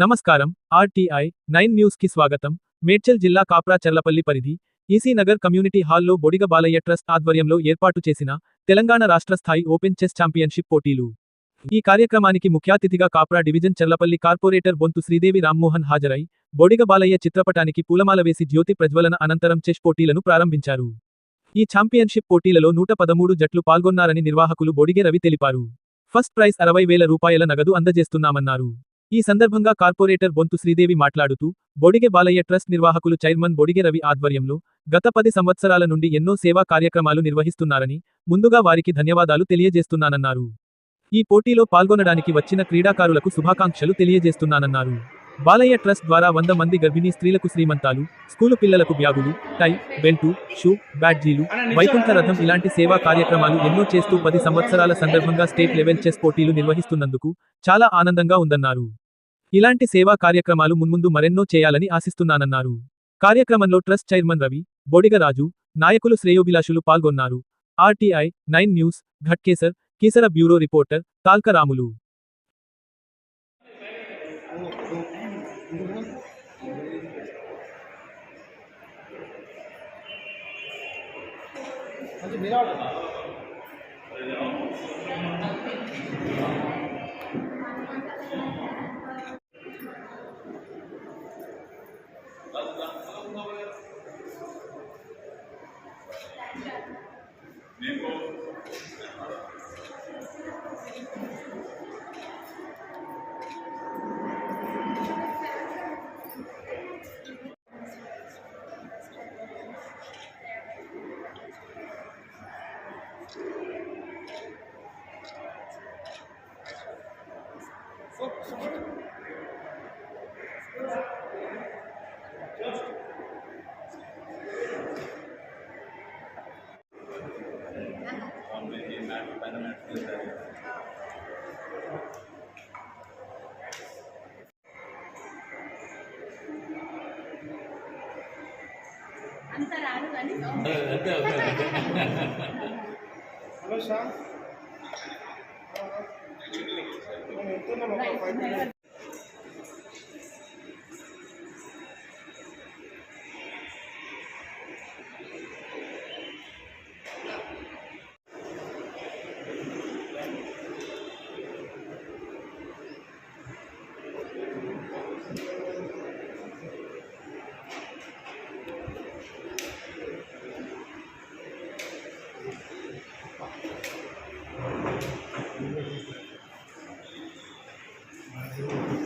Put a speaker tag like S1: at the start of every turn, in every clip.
S1: నమస్కారం RTI nine న్యూస్కి స్వాగతం. మేడ్చల్ జిల్లా కాప్రా చర్లపల్లి పరిధి ఈసీ నగర్ కమ్యూనిటీ హాల్లో బొడిగ బాలయ్య ట్రస్ట్ ఆధ్వర్యంలో ఏర్పాటు చేసిన తెలంగాణ రాష్ట్ర స్థాయి ఓపెన్ చెస్ ఛాంపియన్షిప్ పోటీలు. ఈ కార్యక్రమానికి ముఖ్యాతిథిగా కాప్రా డివిజన్ చర్లపల్లి కార్పొరేటర్ బొంతు శ్రీదేవి రామ్మోహన్ హాజరై బొడిగ బాలయ్య చిత్రపటానికి పూలమాల వేసి జ్యోతి ప్రజ్వలన అనంతరం చెస్ పోటీలను ప్రారంభించారు. ఈ ఛాంపియన్షిప్ పోటీలలో నూట పదమూడు జట్లు పాల్గొన్నారని నిర్వాహకులు బొడిగే రవి తెలిపారు. ఫస్ట్ ప్రైజ్ అరవై వేల రూపాయల నగదు అందజేస్తున్నామన్నారు. ఈ సందర్భంగా కార్పొరేటర్ బొంతు శ్రీదేవి మాట్లాడుతూ బొడిగె బాలయ్య ట్రస్ట్ నిర్వాహకులు చైర్మన్ బొడిగె రవి ఆధ్వర్యంలో గత పది సంవత్సరాల నుండి ఎన్నో సేవా కార్యక్రమాలు నిర్వహిస్తున్నారని ముందుగా వారికి ధన్యవాదాలు తెలియజేస్తున్నానన్నారు. ఈ పోటీలో పాల్గొనడానికి వచ్చిన క్రీడాకారులకు శుభాకాంక్షలు తెలియజేస్తున్నానన్నారు. బాలయ్య ట్రస్ట్ ద్వారా వంద మంది గర్భిణీ స్త్రీలకు శ్రీమంతాలు స్కూలు పిల్లలకు బ్యాగులు టై బెల్టు షూ బ్యాడ్జీలు వైకుంఠ రథం ఇలాంటి సేవా కార్యక్రమాలు ఎన్నో చేస్తూ పది సంవత్సరాల సందర్భంగా స్టేట్ లెవెల్ చెస్ పోటీలు నిర్వహిస్తున్నందుకు చాలా ఆనందంగా ఉందన్నారు. ఇలాంటి సేవా కార్యక్రమాలు మున్ముందు మరెన్నో చేయాలని ఆశిస్తున్నానన్నారు. కార్యక్రమంలో ట్రస్ట్ చైర్మన్ రవి బొడిగ రాజు నాయకులు శ్రేయోభిలాషులు పాల్గొన్నారు. RTI nine news Ghatkesar Keesara bureau reporter Talka 没
S2: 料了。కానీ
S3: hello Shyam నేను వెళ్తున్నాను ఒక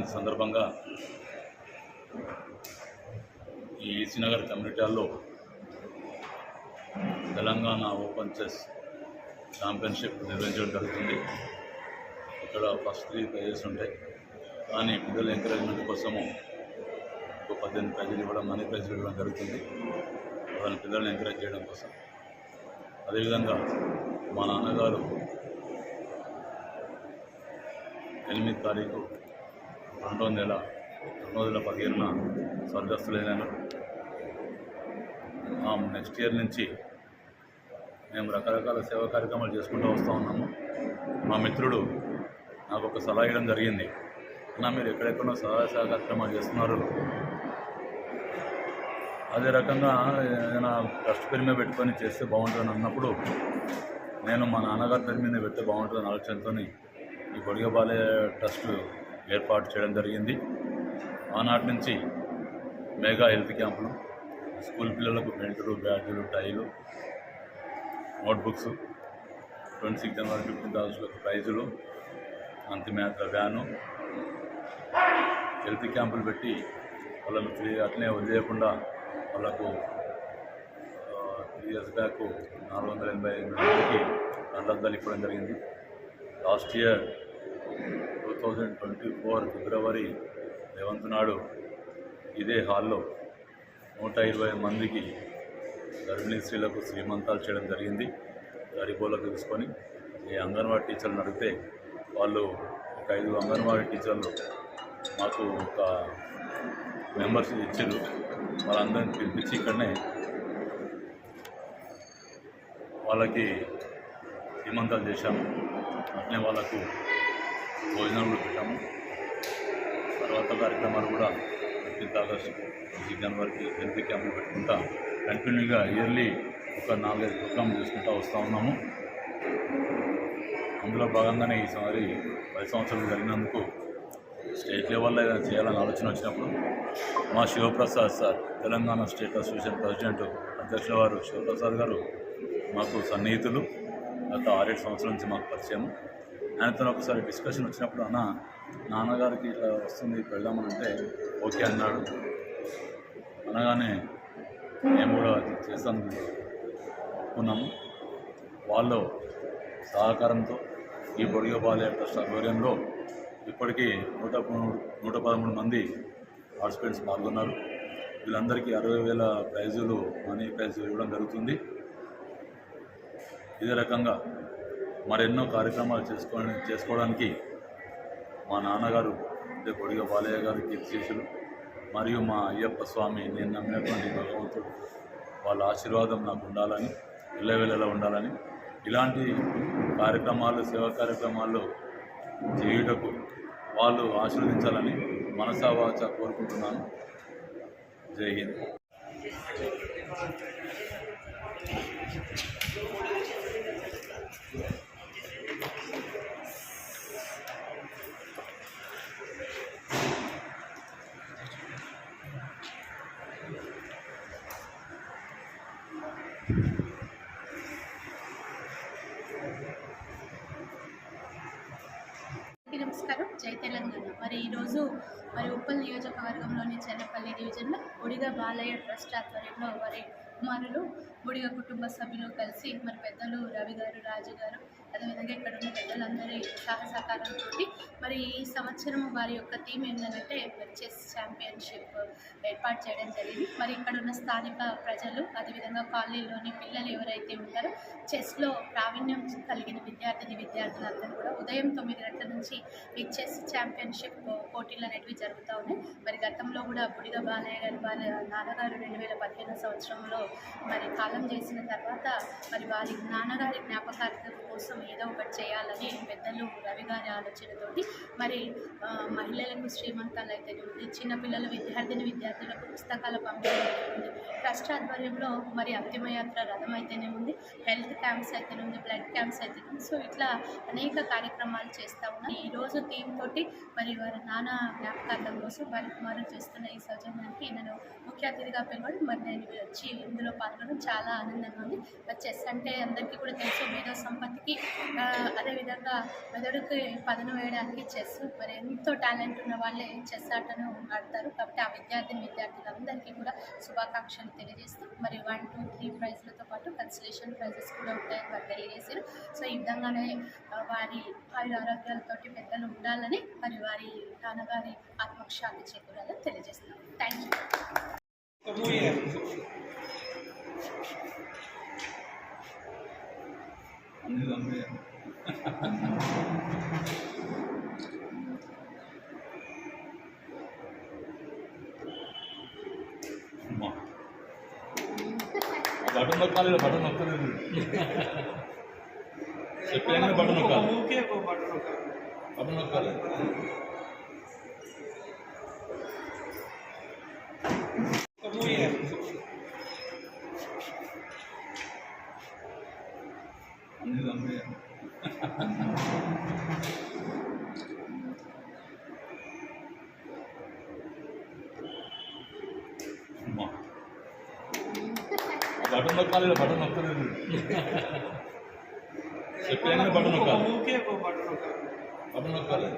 S4: సంక్రాంతి సందర్భంగా ఈ ఈసీనగర్ కమ్యూనిటీల్లో తెలంగాణ ఓపెన్ చెస్ ఛాంపియన్షిప్ నిర్వహించడం జరుగుతుంది. ఇక్కడ ఫస్ట్ త్రీ ప్రైజెస్ ఉంటాయి. కానీ పిల్లల ఎంకరేజ్మెంట్ కోసము ఒక పద్దెనిమిది ప్రైజులు ఇవ్వడం మనీ ప్రైజులు ఇవ్వడం జరుగుతుంది. వాళ్ళని పిల్లల్ని ఎంకరేజ్ చేయడం కోసం. అదేవిధంగా మా నాన్నగారు ఎనిమిది తారీఖు రెండో నెల రెండు వందల పదిహేనున స్వర్గస్థులైనాను. నెక్స్ట్ ఇయర్ నుంచి మేము రకరకాల సేవా కార్యక్రమాలు చేసుకుంటూ వస్తూ ఉన్నాము. మా మిత్రుడు నాకు ఒక సలహా ఇవ్వడం జరిగింది. అన్న మీరు ఎక్కడెక్కడో సహాయ కార్యక్రమాలు చేస్తున్నారు? అదే రకంగా ఏదైనా ట్రస్ట్ పేరు మీద పెట్టుకొని చేస్తే బాగుంటుందని అన్నప్పుడు నేను మా నాన్నగారి పేరు మీద పెడితే బాగుంటుందని ఆలోచనతో ఈ బొడిగబాలే ట్రస్ట్ ఏర్పాటు చేయడం జరిగింది. ఆనాటి నుంచి మెగా హెల్త్ క్యాంపులు స్కూల్ పిల్లలకు బెల్టులు బ్యాగులు టైలు నోట్బుక్స్ ట్వంటీ సిక్స్ జనవరి ఫిఫ్టీన్ థౌసండ్లకు ప్రైజులు అంతిమయాత్ర వ్యాను హెల్త్ క్యాంపులు పెట్టి వాళ్ళకు ఫ్రీ అట్లనే వదిలేయకుండా వాళ్ళకు త్రీ ఇయర్స్ బ్యాక్ నాలుగు వందల ఎనభై ఎనిమిది మందికి నల్లద్దాలు ఇవ్వడం జరిగింది. Last year thousand twenty four ఫిబ్రవరి లెవెంత్ నాడు ఇదే హాల్లో నూట ఇరవై మందికి గర్భిణీ స్త్రీలకు శ్రీమంతాలు చేయడం జరిగింది. గరిబోలకు తీసుకొని ఈ అంగన్వాడీ టీచర్లను అడిగితే వాళ్ళు ఒక ఐదు అంగన్వాడీ టీచర్లు మాకు ఒక మెంబర్స్ ఇచ్చారు. వాళ్ళందరిని పిలిపించి ఇక్కడనే వాళ్ళకి శ్రీమంతాలు చేశాము. అట్లే వాళ్ళకు భోజనం కూడా పెట్టాము. తర్వాత కార్యక్రమాలు కూడా ఫిఫ్టీన్త్ ఆగస్ట్ సిక్స్ జనవరికి హెల్త్ క్యాంపులు పెట్టుకుంటా కంటిన్యూగా ఇయర్లీ ఒక నాలుగైదు ప్రోగ్రామ్ చేసుకుంటూ వస్తూ ఉన్నాము. అందులో భాగంగానే ఈసారి పది సంవత్సరాలు జరిగినందుకు స్టేట్ లెవెల్లో ఏదైనా చేయాలని ఆలోచన వచ్చినప్పుడు మా Shivaprasad sir Telangana state association president అధ్యక్షుల వారు శివప్రసాద్ గారు మాకు సన్నిహితులు. గత ఆరేడు సంవత్సరాల నుంచి మాకు పరిచయం ఆయనతో ఒకసారి డిస్కషన్ వచ్చినప్పుడు అన్న నాన్నగారికి ఇట్లా వస్తుంది వెళ్దామని అంటే ఓకే అన్నాడు. అనగానే మేము కూడా అది చేస్తాను ఒప్పుకున్నాము. వాళ్ళు సహకారంతో ఈ బొడిగ బాలయ ట్రస్ట్ ఆధ్వర్యంలో ఇప్పటికీ నూట నూట పదమూడు మంది పార్టిసిపెంట్స్ పాల్గొన్నారు. వీళ్ళందరికీ అరవై వేల ప్రైజులు మనీ ప్రైజులు ఇవ్వడం జరుగుతుంది. ఇదే రకంగా మరెన్నో కార్యక్రమాలు చేసుకోవడానికి చేసుకోవడానికి మా నాన్నగారు అంటే బొడిగ బాలయ్య గారు కీర్తిశేషులు మరియు మా అయ్యప్ప స్వామి నేను నమ్మినటువంటి భగవంతుడు వాళ్ళ ఆశీర్వాదం నాకు ఉండాలని ఇళ్ళవేళలా ఉండాలని ఇలాంటి కార్యక్రమాలు సేవా కార్యక్రమాల్లో చేయుటకు వాళ్ళు ఆశీర్వదించాలని మనసావాచ కోరుకుంటున్నాను. జై హింద్
S2: అందరికీ నమస్కారం జై తెలంగాణ మరి ఈరోజు మరి ఉప్పల్ నియోజకవర్గంలోని చెన్నపల్లి డివిజన్లో ఒడిగా బాలయ్య ట్రస్ట్ ఆధ్వర్యంలో వారి కుమారులు బుడిగ కుటుంబ సభ్యులు కలిసి మరి పెద్దలు రవి గారు రాజు గారు అదేవిధంగా ఇక్కడ ఉన్న పెద్దలందరి సహసహకారంతో మరి ఈ సంవత్సరం వారి యొక్క థీమ్ ఏంటంటే చెస్ ఛాంపియన్షిప్ ఏర్పాటు చేయడం జరిగింది. మరి ఇక్కడ ఉన్న స్థానిక ప్రజలు అదేవిధంగా కాలనీలోని పిల్లలు ఎవరైతే ఉంటారో చెస్లో ప్రావీణ్యం కలిగిన విద్యార్థిని విద్యార్థులందరూ కూడా ఉదయం తొమ్మిది గంటల నుంచి ఈ చెస్ ఛాంపియన్షిప్ పోటీలు అనేటివి జరుగుతూ ఉన్నాయి. మరి గతంలో కూడా బుడిగ బాలయ్య గారు వాళ్ళ నాన్నగారు రెండు వేల పదిహేను సంవత్సరంలో మరి కాలం చేసిన తర్వాత మరి వారి నాన్నగారి జ్ఞాపకార్థం కోసం ఏదో ఒకటి చేయాలని పెద్దలు రవి గారి ఆలోచనతోటి మరి మహిళలకు శ్రీమంతాలు అయితే ఉంది చిన్నపిల్లల విద్యార్థిని విద్యార్థులకు పుస్తకాల పంపిణీ అయితే ఉంది. ట్రస్ట్ ఆధ్వర్యంలో మరి అంతిమయాత్ర రథం అయితేనే ఉంది హెల్త్ క్యాంప్స్ అయితేనే ఉంది బ్లడ్ క్యాంప్స్ అయితే ఉంది. సో ఇట్లా అనేక కార్యక్రమాలు చేస్తూ ఉన్నాయి ఈరోజు థీమ్ తోటి మరి వారి నానా జ్ఞాపకార్థం కోసం వారి కుమారులు చేస్తున్న ఈ సౌజన్యానికి నేను ముఖ్య అతిథిగా పిలవడం మరి నేను వచ్చి ఇందులో పాల్గొనడం చాలా ఆనందంగా ఉంది. మరి చెస్ అంటే అందరికీ కూడా తెలుసు మేధో సంపత్తి ఆ, అదేవిధంగా మెదడుకి పదను వేయడానికి చెస్ మరి ఎంతో టాలెంట్ ఉన్న వాళ్ళే చెస్ ఆటను ఆడతారు. కాబట్టి ఆ విద్యార్థిని విద్యార్థులందరికీ కూడా శుభాకాంక్షలు తెలియజేస్తూ మరి వన్ టూ త్రీ ప్రైజ్లతో పాటు కన్సలేషన్ ప్రైజెస్ కూడా ఉంటాయని వారు తెలియజేశారు. సో ఈ విధంగానే వారి వారి ఆరోగ్యాలతోటి పెద్దలు ఉండాలని మరి వారి నాన్నగారి ఆత్మక్షాన్ని చేకూరాలని తెలియజేస్తున్నారు థ్యాంక్ యూ
S3: ఒక మూవీ
S4: అన్ని చంపే. బటన్ నొక్కాలి బటన్ నొక్కలేదు చెప్పాను బటన్ నొక్కాలి
S3: బటన్
S4: నొక్కాలి
S3: ఒక మూవీ
S4: అన్ని చంపే అమ్మా. బటన్ నొక్కాలి బటన్ నొక్కలేదు. చెప్పాను బటన్ నొక్కాలి. బటన్ నొక్కాలి.